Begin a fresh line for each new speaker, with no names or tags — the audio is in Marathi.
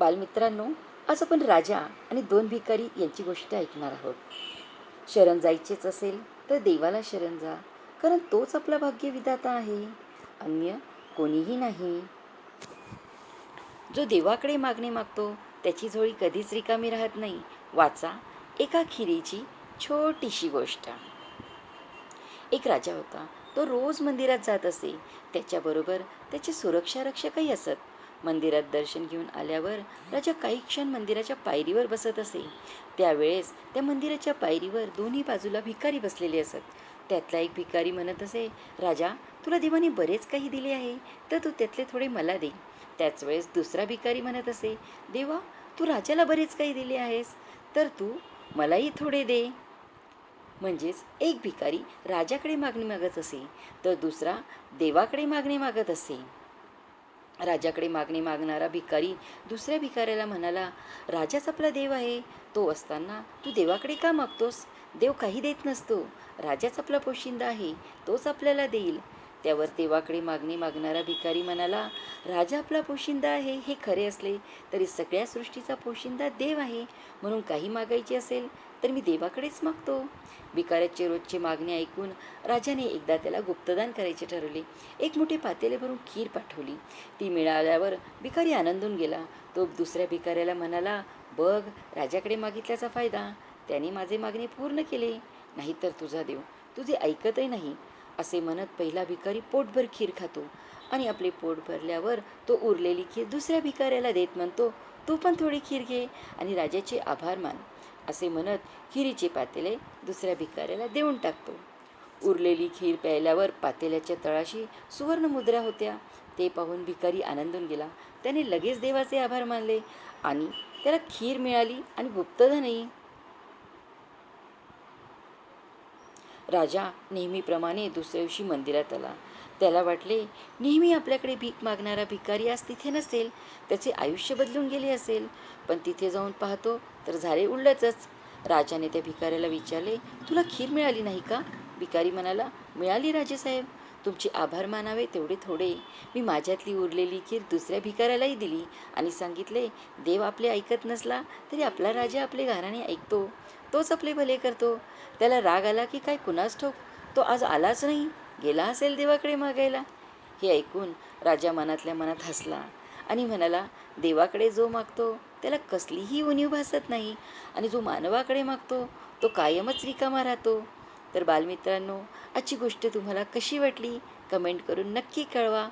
बालमित्रांनो आज आपण राजा आणि दोन भिकारी यांची गोष्ट ऐकणार आहोत. शरण जायचेच असेल तर देवाला शरण जा कारण तोच आपला भाग्यविधाता आहे. अन्य कोणीही नाही. जो देवाकडे मागणे मागतो त्याची झोळी कधीच रिकामी राहत नाही. वाचा एका खिरीची छोटीशी गोष्ट. एक राजा होता तो रोज मंदिरात जात असे. त्याच्याबरोबर त्याचे सुरक्षा रक्षकही असत. मंदिरात दर्शन घेऊन आल्यावर राजा काही क्षण मंदिराच्या पायरीवर बसत असे. त्यावेळेस त्या मंदिराच्या पायरीवर दोन्ही बाजूला भिकारी बसलेले असत. त्यातला एक भिकारी म्हणत असे राजा तुला देवाने बरेच काही दिले आहे तर तू त्यातले थोडे मला दे. त्याच वेळेस दुसरा भिकारी म्हणत असे देवा तू राजाला बरेच काही दिले आहेस तर तू मलाही थोडे दे. म्हणजेच एक भिकारी राजाकडे मागणी मागत असे तर दुसरा देवाकडे मागणी मागत असे. राजाकडे मागणी मागणारा भिकारी दुसऱ्या भिकाऱ्याला म्हणाला राजाच आपला देव आहे. तो असताना तू देवाकडे का मागतोस? देव काही देत नसतो. राजाच आपला पोशिंदा आहे. तोच आपल्याला देईल. त्यावर देवाकडे मागणी मागणारा भिकारी म्हणाला राजा आपला पोशिंदा आहे. हे खरे असले तरी सगळ्या सृष्टीचा पोशिंदा देव आहे. म्हणून काही मागायची असेल तर मी देवाकडेच मागतो. भिकाऱ्याचे रोजची मागणी ऐकून राजाने एकदा त्याला गुप्तदान करायचे ठरवले. एक मोठे पातेले भरून खीर पाठवली. ती मिळाल्यावर भिकारी आनंदून गेला. तो दुसऱ्या भिकाऱ्याला म्हणाला बघ राजाकडे मागितल्याचा फायदा. त्याने माझे मागणे पूर्ण केले. नाहीतर तुझा देव तुझे ऐकतही नाही. असे म्हणत पहिला भिकारी पोटभर खीर खातो आणि आपले पोट भरल्यावर तो उरलेली खीर दुसऱ्या भिकाऱ्याला देत म्हणतो तू पण थोडी खीर घे आणि राजाचे आभार मान. असे म्हणत खिरीचे पातेले दुसऱ्या भिकाऱ्याला देऊन टाकतो. उरलेली खीर प्यायल्यावर पातेल्याच्या तळाशी सुवर्ण मुद्रा होत्या. ते पाहून भिकारी आनंदून गेला. त्याने लगेच देवाचे आभार मानले आणि त्याला खीर मिळाली आणि गुप्तधनही. राजा नेहमीप्रमाणे दुसऱ्या दिवशी मंदिरात आला. त्याला वाटले नेहमी आपल्याकडे भीक मागणारा भिकारी आज तिथे नसेल त्याचे आयुष्य बदलून गेले असेल. पण तिथे जाऊन पाहतो तर झाले उलटच राजाने त्या भिकाऱ्याला विचारले तुला खीर मिळाली नाही का? भिकारी म्हणाला मिळाली राजेसाहेब. तुमचे आभार मानावे तेवढे थोडे मी माझ्यातली उरलेली खीर दुसऱ्या भिकाऱ्यालाही दिली आणि सांगितले देव आपले ऐकत नसला तरी आपला राजा आपले घराणे ऐकतो. तोच आपले भले करतो. त्याला राग आला की काय कुणास ठोक तो आज आलाच नाही. गेला असेल देवाकडे मागायला. हे ऐकून राजा मनातल्या मनात हसला आणि म्हणाला देवाकडे जो मागतो त्याला कसलीही उणीव भासत नाही. आणि जो मानवाकडे मागतो तो कायमच रिकामा राहतो. तर बालमित्रांनो आजची गोष्ट तुम्हाला कशी वाटली? कमेंट करून नक्की कळवा.